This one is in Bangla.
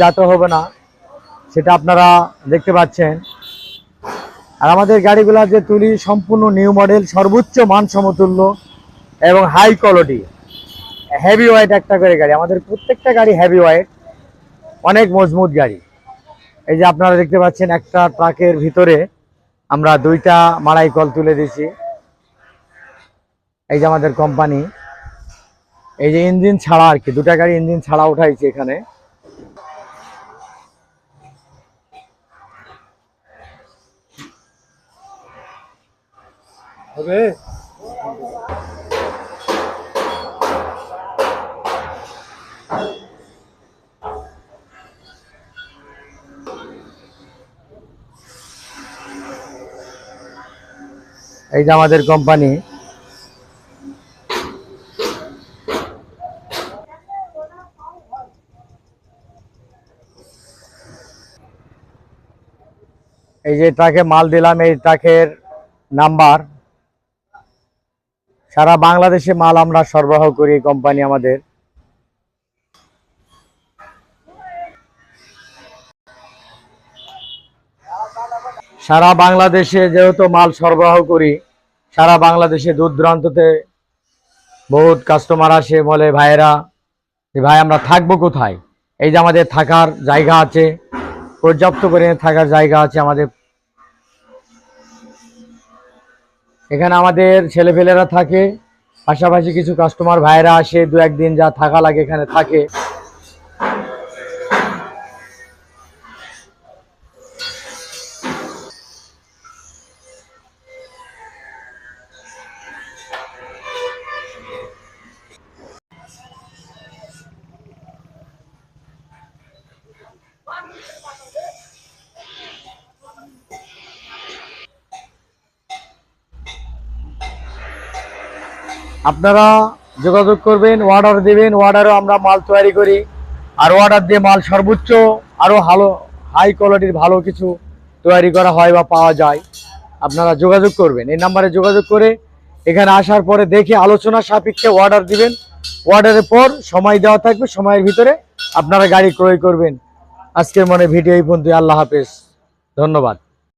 যাতে হবে না, সেটা আপনারা দেখতে পাচ্ছেন। আর আমাদের গাড়িগুলো যে তুলি সম্পূর্ণ নিউ মডেল সর্বোচ্চ মান সমতুল্য এবং হাই কোয়ালিটি হেভি ওয়েট একটা করে গাড়ি। আমাদের প্রত্যেকটা গাড়ি হেভি ওয়েট অনেক মজবুত গাড়ি। এই যে আপনারা দেখতে পাচ্ছেন একটা ট্রাকের ভিতরে আমরা দুইটা মাড়াই কল তুলে দিয়েছি। এই যে আমাদের কোম্পানি এই যে ইঞ্জিন ছাড়া আর কি, দুটা গাড়ি ইঞ্জিন ছাড়া উঠাইছি এখানে। হবে? এই যে আমাদের কোম্পানি এই যে ট্রাকে মাল দিলাম এই ট্রাকের নাম্বার সারা বাংলাদেশে মাল আমরা সরবরাহ করি এই কোম্পানি আমাদের। সারা বাংলাদেশে যেহেতু মাল সরবরাহ করি, সারা বাংলাদেশে দূর দূরান্ততে বহুত কাস্টমার আসে, বলে ভাইয়েরা যে, ভাই, আমরা থাকব কোথায়? এই যে আমাদের থাকার জায়গা আছে, পর্যাপ্ত পরিমাণে থাকার জায়গা আছে আমাদের এখানে আমাদের ছেলেপেলেরা থাকে, পাশাপাশি কিছু কাস্টমার ভাইয়েরা আসে, দু একদিন যা থাকা লাগে এখানে থাকে। আপনারা যোগাযোগ করবেন অর্ডার দেবেন অর্ডারও আমরা মাল তৈরি করি। আর অর্ডার দিয়ে মাল সর্বোচ্চ আরও ভালো হাই কোয়ালিটির ভালো কিছু তৈরি করা হয় বা পাওয়া যায়, আপনারা যোগাযোগ করবেন। এই নাম্বারে যোগাযোগ করে এখানে আসার পরে দেখে আলোচনা সাপেক্ষে অর্ডার দিবেন। অর্ডারের পর সময় দেওয়া থাকবে, সময়ের ভিতরে আপনারা গাড়ি ক্রয় করবেন। আজকের মনে ভিডিও এই পর্যন্ত আল্লাহ হাফেজ। ধন্যবাদ।